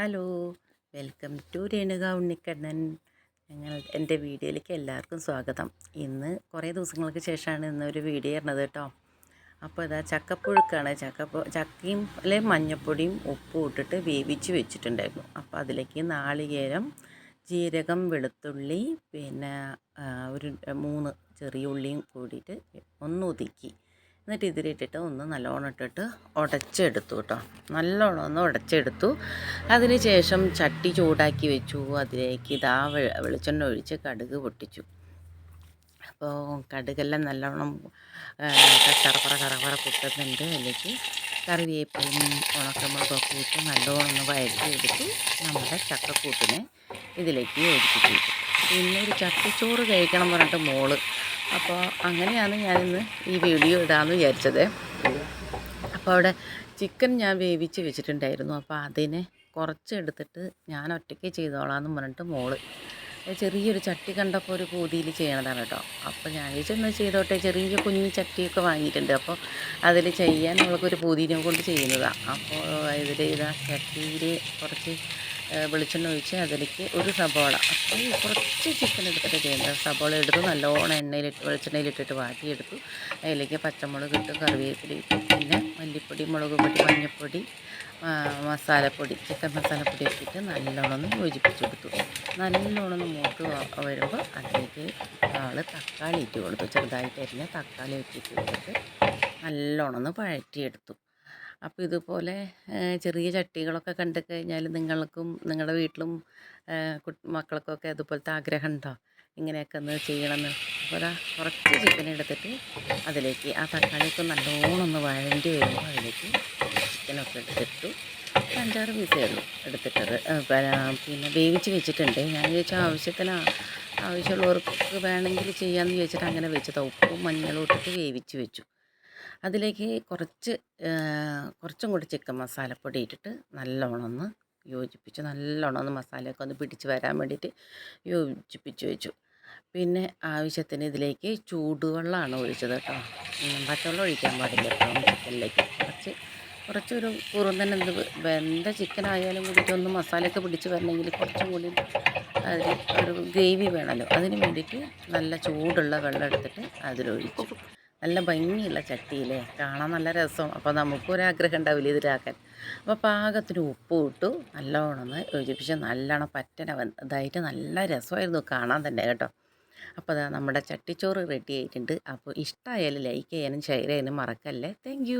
Hello welcome to Renuka Unnikkannan. ഞങ്ങൾ എന്റെ വീഡിയോയിലേക്ക് എല്ലാവർക്കും സ്വാഗതം. ഇന്ന് കുറേ ദിവസങ്ങൾക്ക് ശേഷമാണ് ഇന്നൊരു വീഡിയോ ഇടുന്നത് കേട്ടോ. അപ്പോൾ ഇതാ ചക്കപ്പുഴുക്കാണ്. ചക്കപ്പു ചക്കയും അല്ലെ മഞ്ഞപ്പൊടിയും ഉപ്പും ഇട്ടിട്ട് വേവിച്ച് വെച്ചിട്ടുണ്ടായിരുന്നു. അപ്പോൾ അതിലേക്ക് നാളികേരം ജീരകം വെളുത്തുള്ളി പിന്നെ ഒരു മൂന്ന് ചെറിയ ഉള്ളിയും കൂടിയിട്ട് ഒന്ന് ഒതുക്കി. എന്നിട്ട് ഇതിലിട്ടിട്ട് ഒന്ന് നല്ലോണം ഇട്ടിട്ട് ഉടച്ചെടുത്തു കേട്ടോ. നല്ലോണം ഒന്ന് ഉടച്ചെടുത്തു. അതിന് ശേഷം ചട്ടി ചൂടാക്കി വെച്ചു. അതിലേക്ക് ഇതാ വെളിച്ചെണ്ണ ഒഴിച്ച് കടുക് പൊട്ടിച്ചു. അപ്പോൾ കടുകെല്ലാം നല്ലോണം കറപ്പറ കറപ്പറ പൊട്ടുന്നുണ്ട്. അതിലേക്ക് കറിവേപ്പിലയും ഉണക്കമുളകൊക്കെ ഇട്ട് നല്ലോണം ഒന്ന് വഴറ്റിയെടുത്ത്. നമ്മുടെ ചക്കക്കൂട്ടിനെ ഇതിലേക്ക് ഒഴിച്ചിട്ടു പിന്നെ ഒരു ചട്ടിച്ചോറ് കഴിക്കണം പറഞ്ഞിട്ട് മോൾ അപ്പോൾ അങ്ങനെയാണ് ഞാനിന്ന് ഈ വീഡിയോ ഇടാമെന്ന് വിചാരിച്ചത്. അപ്പോൾ അവിടെ ചിക്കൻ ഞാൻ വേവിച്ച് വെച്ചിട്ടുണ്ടായിരുന്നു. അപ്പോൾ അതിനെ കുറച്ച് എടുത്തിട്ട് ഞാൻ ഒറ്റയ്ക്ക് ചെയ്തോളാമെന്ന് പറഞ്ഞിട്ട് മോൾ ചെറിയൊരു ചട്ടി കണ്ടപ്പോൾ ഒരു പൂതിയിൽ ചെയ്യണതാണ് കേട്ടോ. അപ്പോൾ ഞാൻ ഒന്ന് ചെയ്തോട്ടെ ചെറിയ കുഞ്ഞു ചട്ടിയൊക്കെ വാങ്ങിയിട്ടുണ്ട്. അപ്പോൾ അതിൽ ചെയ്യാൻ നമ്മൾക്കൊരു പൂതിനെ കൊണ്ട് ചെയ്യുന്നതാണ് അപ്പോൾ ഇതിൽ ഇതാ ചട്ടിയിൽ കുറച്ച് വെളിച്ചെണ്ണ ഒഴിച്ച് അതിലേക്ക് ഒരു സബോള. അപ്പോൾ കുറച്ച് ചിക്കൻ എടുത്തിട്ട് ചെയ്യുന്നത് സബോള എടുത്ത് നല്ലോണം എണ്ണയിലിട്ട് വെളിച്ചെണ്ണയിലിട്ടിട്ട് വാട്ടിയെടുത്തു. അതിലേക്ക് പച്ചമുളക് ഇട്ട് കറിവേപ്പില ഇട്ട് പിന്നെ മല്ലിപ്പൊടി മുളക് പൊടി മഞ്ഞൾപ്പൊടി മസാലപ്പൊടി ചിക്കൻ മസാലപ്പൊടി ഇട്ടിട്ട് ഇട്ട് നല്ലോണം ഒന്ന് യോജിപ്പിച്ചെടുത്തു. നല്ലോണം മൂത്ത് വരുമ്പോൾ അതിലേക്ക് ആൾ തക്കാളി ഇട്ട് കൊടുത്തു. ചെറുതായിട്ട് അരിഞ്ഞ തക്കാളി ഇട്ടിട്ട് കൊടുത്ത് നല്ലോണം ഒന്ന് വഴറ്റിയെടുത്തു. അപ്പോൾ ഇതുപോലെ ചെറിയ ചട്ടികളൊക്കെ കണ്ടു കഴിഞ്ഞാൽ നിങ്ങൾക്കും നിങ്ങളുടെ വീട്ടിലും മക്കൾക്കൊക്കെ അതുപോലത്തെ ആഗ്രഹം ഉണ്ടോ? ഇങ്ങനെയൊക്കെ ഒന്ന് ചെയ്യണമെന്ന് അപ്പോൾ കുറച്ച് ചിക്കൻ എടുത്തിട്ട് അതിലേക്ക് ആ തക്കാളിയൊക്കെ നല്ലോണം ഒന്ന് വഴണ്ടി വരുമ്പോൾ അതിലേക്ക് എടുത്തിട്ടു. അഞ്ചാറ് പീസായിരുന്നു എടുത്തിട്ടത്. പിന്നെ വേവിച്ച് വെച്ചിട്ടുണ്ട്. ഞാൻ ചോദിച്ചാൽ ആവശ്യത്തിന്? ആവശ്യമുള്ളവർക്ക് വേണമെങ്കിൽ ചെയ്യാമെന്ന് ചോദിച്ചിട്ട് അങ്ങനെ വെച്ചത്. ഉപ്പും മഞ്ഞളും ഇട്ടിട്ട് വേവിച്ച് വെച്ചു. അതിലേക്ക് കുറച്ച് കുറച്ചും കൂടി ചിക്കൻ മസാലപ്പൊടി ഇട്ടിട്ട് നല്ലോണം ഒന്ന് യോജിപ്പിച്ച്. നല്ലോണം ഒന്ന് മസാലയൊക്കെ ഒന്ന് പിടിച്ച് വരാൻ വേണ്ടിയിട്ട് യോജിപ്പിച്ച് വെച്ചു. പിന്നെ ആവശ്യത്തിന് ഇതിലേക്ക് ചൂടുവെള്ളമാണ് ഒഴിച്ചത് കേട്ടോ. പച്ചവെള്ളം ഒഴിക്കാൻ പാടില്ല കേട്ടോ ചിക്കനിലേക്ക്. കുറച്ച് കുറച്ചൊരു കുറുന്തൻ എന്ത് വെന്ത ചിക്കൻ ആയാലും കൂടിയിട്ട് ഒന്ന് മസാലയൊക്കെ പിടിച്ച് വരണമെങ്കിൽ കുറച്ചും കൂടി അതിൽ ഒരു ഗ്രേവി വേണമല്ലോ. അതിന് വേണ്ടിയിട്ട് നല്ല ചൂടുള്ള വെള്ളം എടുത്തിട്ട് അതിലൊഴിച്ചു. നല്ല ഭംഗിയുള്ള ചട്ടിയില്ലേ? കാണാൻ നല്ല രസം അപ്പോൾ നമുക്കൊരാഗ്രഹം ഉണ്ടാവില്ല ഇതിലാക്കാൻ അപ്പോൾ പാകത്തിന് ഉപ്പ് ഇട്ടു. നല്ലോണം യോജിപ്പിച്ച് നല്ലോണം പറ്റന ഇതായിട്ട് നല്ല രസമായിരുന്നു കാണാൻ തന്നെ കേട്ടോ. അപ്പോൾ അതാ നമ്മുടെ ചട്ടിച്ചോറ് റെഡി ആയിട്ടുണ്ട്. അപ്പോൾ ഇഷ്ടമായാലും ലൈക്ക് ചെയ്യാനും ഷെയർ ചെയ്യാനും മറക്കല്ലേ. താങ്ക്